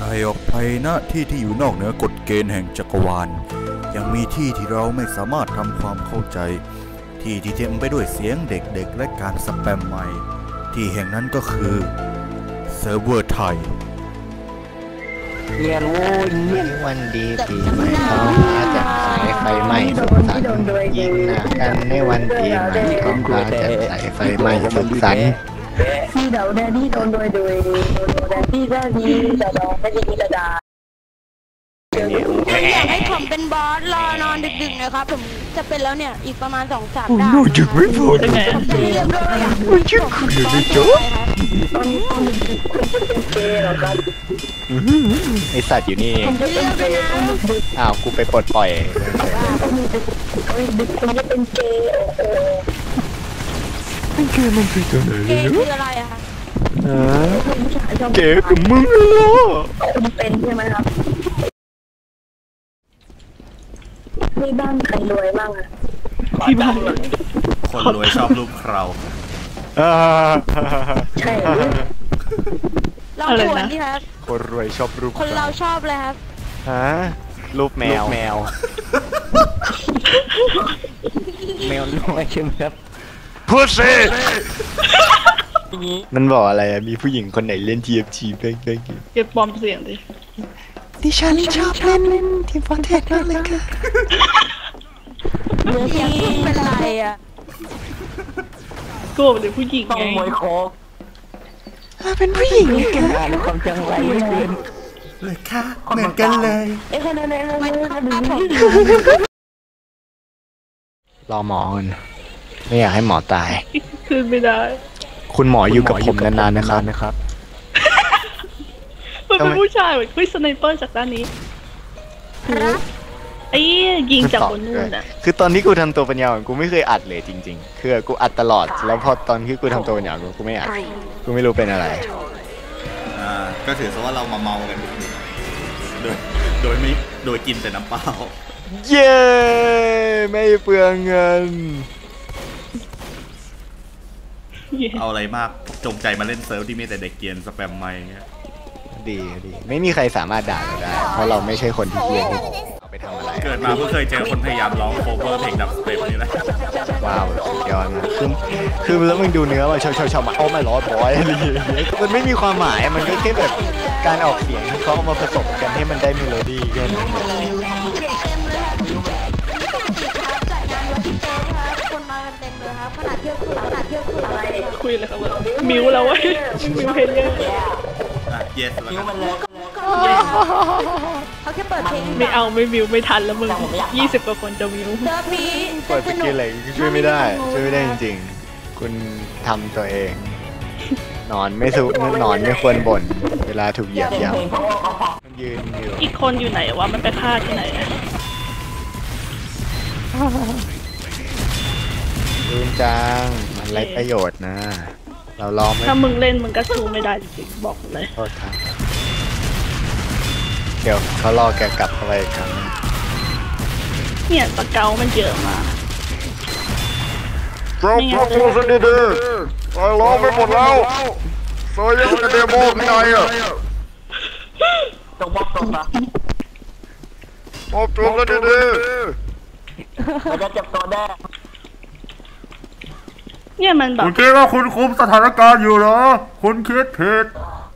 ไกลออกไปนะที่ที่อยู่นอกเหนือกฎเกณฑ์แห่งจักรวาล ยังมีที่ที่เราไม่สามารถทำความเข้าใจ ที่ที่เต็มไปด้วยเสียงเด็กๆ และการสแปมใหม่ ที่แห่งนั้นก็คือเซิร์ฟเวอร์ไทยเรียนโว้ยเรียนวันดีปีใหม่ท้องฟ้าแจ่มใสไฟไหม้สุขสันต์ยิงหนากันในวันปีใหม่ท้องฟ้าแจ่มใสไฟไหม้สุขสันต์ đi đầu ra đi đồn đồi đồi đồn đồi đi ra đi đà đòn cái gì đà đà อยากให้ผมเป็นบอสรอนอนดึกๆนะครับผมจะเป็นแล้วเนี่ยอีกประมาณสองสามดาวหยุดไม่พูดได้ไงเรียบร้อยอะไม่ชื่อคุณอยู่ในโจ๊กไอสัตว์อยู่นี่อ้าวกูไปปลดปล่อยคุณจะเป็นเกย์โอ้โหเกย์มันคืออะไรอะคะผู้ชายชอบ เก๋กับมึงเหรอคุณเป็นใช่ไหมครับนี่บ้านใครรวยบ้างอะที่บ้านคนรวยชอบรูปเราอ่าใช่หรือลองทวนดิครับคนรวยชอบรูปคนเราชอบเลยครับฮะรูปแมวแมว แมวน้อยใช่ไหมครับพูดสิ มันบอกอะไรอะมีผู้หญิงคนไหนเล่น TFT เป๊กเป๊กเก็บปลอมเสียงดิ ดิฉันชอบเล่นทีมฟอนเทสมากเลยค่ะเสียงคุณเป็นอะไรอะก็บอกเป็นผู้หญิงต้องไงมวยโคกเป็นผู้หญิงค่ะอ่านความจังไรไม่เกินเลยค่ะเหมือนกันเลยเอ้ยคะแนนอะไรไม่นะครับดูผมรอหมอก่อนไม่อยากให้หมอตายคืนไม่ได้ คุณหมออยู่กับผมนานๆนะครับ มันเป็นผู้ชายเหมือนคุยสไนเปอร์จากด้านนี้ครับไอ้ยิงจากบนนู่นอะคือตอนที่กูทำตัวปัญญาอ่อนกูไม่เคยอัดเลยจริง ๆ คือกูอัดตลอด แล้วพอตอนที่กูทำตัวปัญญาอ่อนกูไม่อัด กูไม่รู้เป็นอะไร อ่า ก็ถือซะว่าเรามาเมากัน โดย โดยไม่โดยกินแต่น้ำเปล่า เย้ ไม่เปลืองเงิน เอาอะไรมากจงใจมาเล่นเซิร์ฟที่มีแต่เด็กเกรียนสแปมไม่เงี้ยดีดีไม่มีใครสามารถด่าเราได้ เพราะเราไม่ใช่คนที่เกียนที่เอาไปทำอะไร เกิดมาเพิ่งเคยเจอคนพยายามร้องโคเวอร์เพลงดับสเต็ปนี่แหละว้าวสุดยอดมากคือคือแล้วมึงดูเนื้อมันชาวชาวชาวมาโอ้ไม่ร้อนบอยอะไรอย่างเงี้ยมันไม่มีความหมายมันก็แค่แบบการออกเสียงที่เขาเอามาผสมกันให้มันได้เมโลดี้แค่นั้น กันเต็มเลยครับขนาดเที่ยวคืนขนาดเที่ยวคืนอะไรเนี่ยคุยเลยครับว่ามิวแล้วเว้ยมิวเพลเยอร์อะ yes แล้วนิ้วกัมันนเลยเขาแค่เปิดเพลงไม่เอาไม่มิวไม่ทันแล้วมึงยี่สิบกว่าคนจะมิวเซิร์ฟนี้เปิดสกิลอะไรช่วยไม่ได้ ช่วยไม่ได้จริงๆ คุณทำตัวเองนอนไม่สุนอนไม่ควรบ่น เวลาถูกเหยียบย่ำมันยืนอยู่อีกคนอยู่ไหนวะมันไปฆ่าที่ไหนอะ ลืมจัง มันไรประโยชน์นะ เราลองไม่ถ้ามึงเล่นมึงก็สู้ไม่ได้จริงๆบอกเลย โทษครับ เดี๋ยวเขารอแกกลับเข้าไปอีกครั้งเนี่ยสเกลมันเยอะมาก เราพวกกูสนิทดีตายล้อมไปหมดแล้วโซยังจะเดโมข้างในอะตกบล็อกตกปะมอบตัวกันดีมันจะเจ็บตัวแน่ เนี่ยมันแบๆบคุณคิดว่าคุณคุมสถานการณ์อยู่เหรอ คุณคิดผิด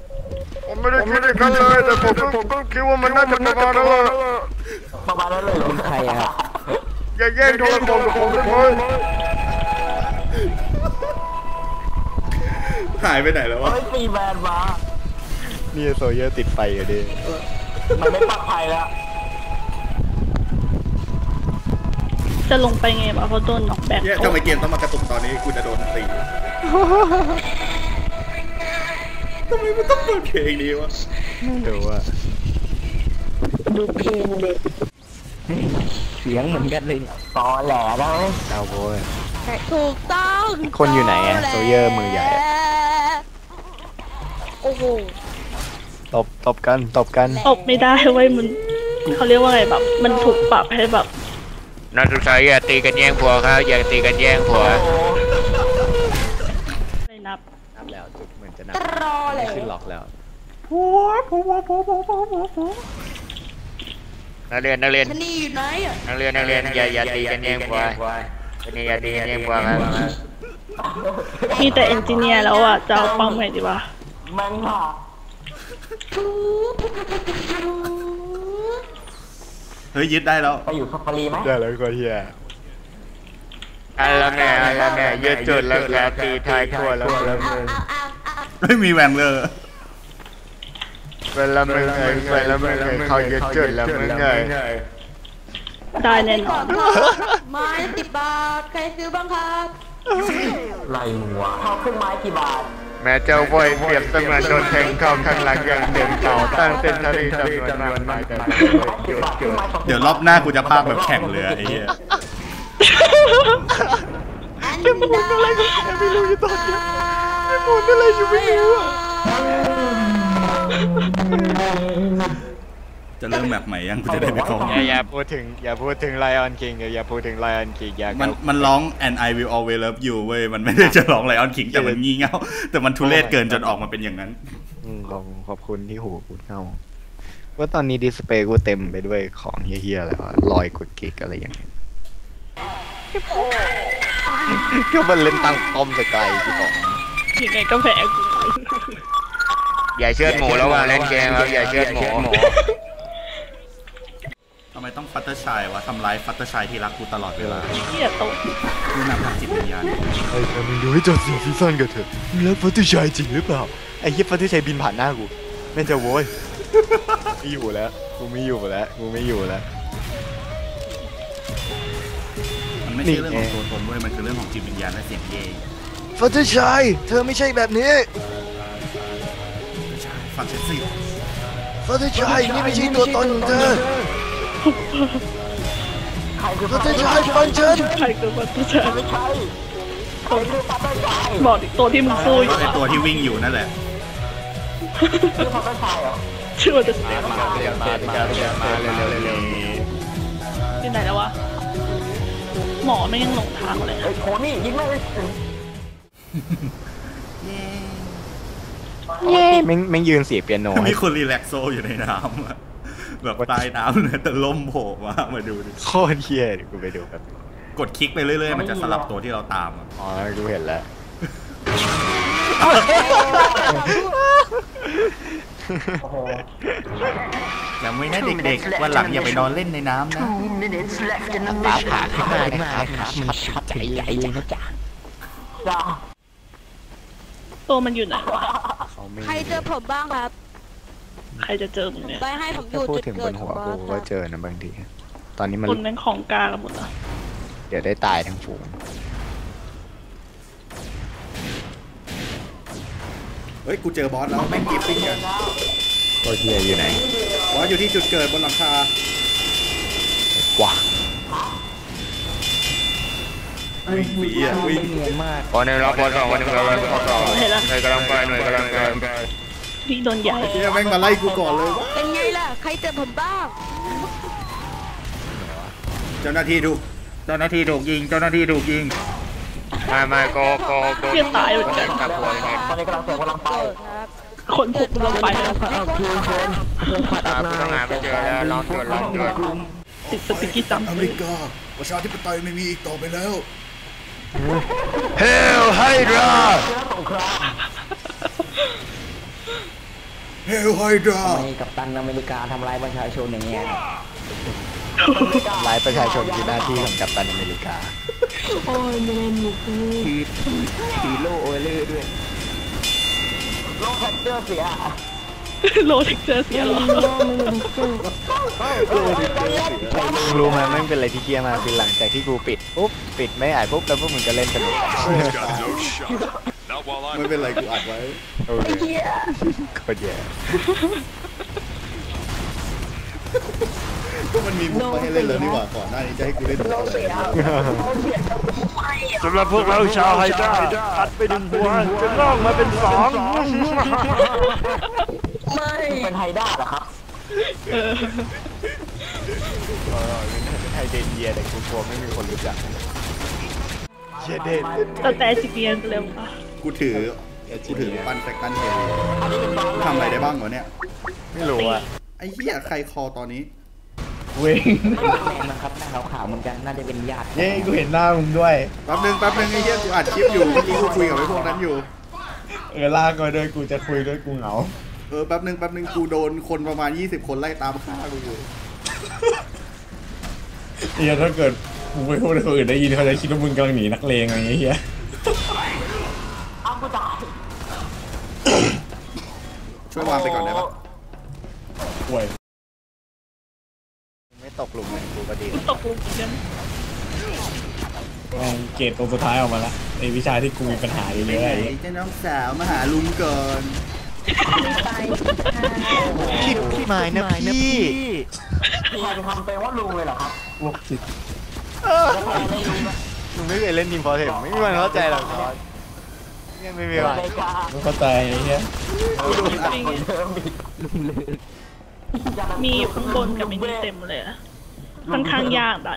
ๆผมไม่ได้คิดอย่างนั้นเลยแต่ผมก็ผมก็คิดว่ามันน่าจะประมาณนั้นแหละประมาณนั้นเลยเหรอใครอะครับอย่าแย่งโทรศัพท์กับผมได้ไหมหายไปไหนแล้ววะเฮ้ยฟรีแมนมานี่โซเยอร์ติดไฟอยู่ดิมันไม่ปลอดภัยแล้ว จะลงไปไงวะเพราะโดนน็อกแบ็คเนี่ยทำไมเกมต้องมากระตุกตอนนี้กูจะโดนตีทำไมมันต้องเปิดเพลงนี้วะไม่รู้ว่าดูเพลงเด็กเสียงเหมือนกันเลยตอแหลนะดาวโบยถูกต้องคนอยู่ไหนอะโซเยอร์มือใหญ่อะโอ้โหตบตบกันตบกันตบไม่ได้เว้ยมันเขาเรียกว่าไงแบบ มันถูกปรับให้แบบ นักศึกษาอย่าตีกันแย่งผัวครับอย่าตีกันแย่งผัวไม่นับนับแล้วจุดเหมือนจะนับรอเลยขึ้นล็อกแล้วผัวผัวผัวผัวผัวผัวผัวนักเรียนนักเรียนชะนีอยู่ไหนอะนักเรียนนักเรียนอย่าอย่าตีกันแย่งผัวชนีอย่าตีกันแย่งผัวครับมีแต่เอนจิเนียร์แล้วอะจะเอาปั๊มไงดีวะมันค่ะ เฮ้ยยึดได้แล้วไปอยู่ซัฟฟารีไหมได้แล้วก็เฮียอันละแม่อันละแม่ยืดจุดแล้วครับตีท้ายครัวแล้วครับอ้าวอ้าวอ้าวอ้าวไม่มีแหวงเลยเวลามึงเอ้ยเวลามึงเอ้ยเขายืดจุดแล้วมึงเอ้ยได้แน่นก่ออนนครับไม้สิบบาท ใครซื้อบ้างครับไรมึงวะเขาขึ้นไม้กี่บาท แม่เจ้าบอยเปรียบเสมือนโดนแทงเข้าข้างหลังอย่างเต็มเต่าตั้งเส้นทะเลจำนวนมากมายแต่ไม่จุดจุดเดี๋ยวรอบหน้ากูจะพากแบบแข่งเรือไอ้เหี้ยอันนี้อะไรไม่รู้อยู่ตอนนี้ไม่พูดอะไรอยู่ไม่รู้อะ จะเริ่มแบบใหม่ยังกูจะได้ไปเข้าห้องอย่าอย่าพูดถึงอย่าพูดถึงไลออนคิงอย่าพูดถึงไลออนคิงอย่ามันมันร้อง and I will always love you เว้ยมันไม่ได้จะร้องไลออนคิงแต่มันงี่เง่าแต่มันทุเรศเกินจนออกมาเป็นอย่างนั้นอืมขอบขอบคุณที่หูกูเข้าว่าตอนนี้ดิสเพย์กูเต็มไปด้วยของเฮี้ยๆแล้วอะรอยกดกิกอะไรอย่างเงี้ยก็มันเล่นตังคอมสกายที่บอกยังไงก็แพ้กูอย่าเชือดหมูระหว่างเล่นเกมครับอย่าเชือดหมูทำ ไมต้องฟัตเตอร์ชายวะทำร้ายฟัตเตอร์ชายที่รักกูตลอดเวลาเหี้ยโตกูนำทางจิตวิญญาณไอ้เธอมึงดูให้จบสี่ซีซั่นกันเถอะมึงรักฟัตติชัยจริงหรือเปล่าไอ้เหี้ยฟัตติชัยบินผ่านหน้ากูแม่งจะโว้ยไม่อยู่แล้วกูไม่อยู่แล้วกูไม่อยู่แล้วมันไม่ใช่เรื่องของตัวตนเว้ยมันคือเรื่องของจิตวิญญาณและเสียงเย่ฟัตติชัยเธอไม่ใช่แบบนี้ฟังฉันสิฟัตติชัยนี่ไม่ใช่ตัวตนของเธอ ฟัตติชัยฟังฉันใครเกิดมาตัวฉันบอกดิตัวที่มึงสู้อยู่ไอตัวที่วิ่งอยู่นั่นแหละชื่อว่าจะมามาเรียนมาเรียนมาเร็วๆเร็วที่ไหนแล้ววะหมอไม่ยังหลงทางเลยไอ้โคนี่ยิงไม่ถึงแม่งแม่งยืนเสียเปียโนมีคนรีแลกโซอยู่ในน้ำอะ แบบใต้น้ำเลยแต่ล่มโผล่มามาดูดิโคตรเฮี้ยเดี๋ยวกูไปดูแบบกดคลิกไปเรื่อยๆ มันจะสลับตัวที่เราตามอะอ๋อกูเห็นแล้วจำไว้นะเด็กๆวันหลังอย่าไปนอนเล่นในน้ำนะฟ้าผ่าขึ้นมานะครับมันช็อตใจใหญ่เลยนะจ๊ะจ้าตัวมันอยู่ไหนวะเขาไม่ใครเจอผมบ้างครับ ใครจะเจอมึงเนี่ยไปให้ผมอถ้ายู่พูดจุดถึงบเกิดนขอหังวบอกูสก็ครับเจอนะบางทีตอนนี้มันคนแม่งของกลางกันหมดอะเดี๋ยวได้ตายทั้งฝูงเฮ้ย กูเจอบอสแล้วแม่งกิฟติ้งกันโคตรเฮี้ยอยู่ไหนบอสอยู่ที่จุดเกิดบนหลังคา ว้าวิ่งหนีอะวิ่งคนหนึ่งรับคนสองคนหนึ่งรับคนสองหน่วยกำลังไปหน่วยกำลังไป พี่โดนใหญ่เฮียแม่งมาไล่กูก่อนเลยวะเป็นไงล่ะ ใครเจอผมบ้าง เจ้าหน้าที่ถูกเจ้าหน้าที่ถูกยิง เจ้าหน้าที่ถูกยิง มามาโกโกโกเหี้ยตายเหมือนกันกับหัวยังไงตอนนี้กำลังเสียกำลังไปเกิดครับคนผูกลงไปแล้วเอาคืนคืนคืนขัดอ่าผู้ต้องหาไปเจอแล้วลองตรวจลองตรวจติดสติกกี้จัมอเมริกา ประชาธิปไตยไม่มีอีกต่อไปแล้ว เฮลไฮดรา เฮลไฮดรามีกับตันอเมริกาทำลายประชาชนอย่างเงี้ยหลายประชาชนคือหน้าที่ของกัปตันอเมริกาฮีโร่โอเล่ด้วย โลกแพนเตอร์เสีย โลเท็กเจอร์เสียหรอรู้ไหมแม่งเป็นอะไรที่เฮี้ยมากคือหลังจากที่กูปิดปุ๊บปิดไม่อ่านปุ๊บแล้วพวกมึงก็เล่นสนุก ไม่เป็นไรกูอัดไว้โอเคโคตรแย่ก็มันมีมุกมาให้เล่นเลยนี่หว่าก่อนหน้านี้จะให้กูเล่นมุกอะไรสำหรับพวกเราชาวไฮด้าตัดไปหนึ่งหัวจะงอกมาเป็นสองเป็นไฮด้าเหรอครับเออไทยเดนเยียแต่กูกลัวไม่มีคนรู้จัก เยเดนแต่แต่จิเกียนเร็วปะกูถือกูถือปันแฟกตันเฮลทำอะไรได้บ้างวะเนี่ย ไม่รู้อะไอ้เหี้ยใครคอตอนนี้เว้งแมนนะครับหน้าขาวๆเหมือนกันน่าจะเป็นญาติเย้กูเห็นหน้ามึงด้วยแป๊บนึงแป๊บนึงไอ้เหี้ยกูอัดคลิปอยู่เมื่อกี้กูคุยกับไอ้พวกนั้นอยู่ เออลากมาด้วยกูจะคุยด้วยกูเหงาเออแป๊บนึงแป๊บนึงกูโดนคนประมาณ 20 คนไล่ตามฆ่ากูอยู่เฮียถ้าเกิด มึงไปพูดให้คนอื่นได้ยินเขาจะคิดว่ามึงกำลังหนีนักเลงอะไรอย่างเงี้ยเฮียช่วยวางไปก่อนได้ปะป่วยไม่ตกหลุมเลยกูก็ดีตกหลุมเหมือนกันแม่งเกรดตัวสุดท้ายออกมาละไอวิชาที่กูมีปัญหาอยู่ไปเลยไหนไอ้เจ้าน้องสาวมาหาลุงก่อนพี่พี่หมายนะพี่ พี่ชายจะทำเป็นว่าลุงเลยเหรอครับพวกจิต มึงไม่เคยเล่นนิมพอเทมไม่มีวันเข้าใจหรอกเนี่ยไม่มีวันไม่เข้าใจไอ้เฮียลุงหนักคนเดิมอีกลุงเลยมีอยู่ข้างบนกับไอ้นี่เต็มเลยค่อนข้างยากด่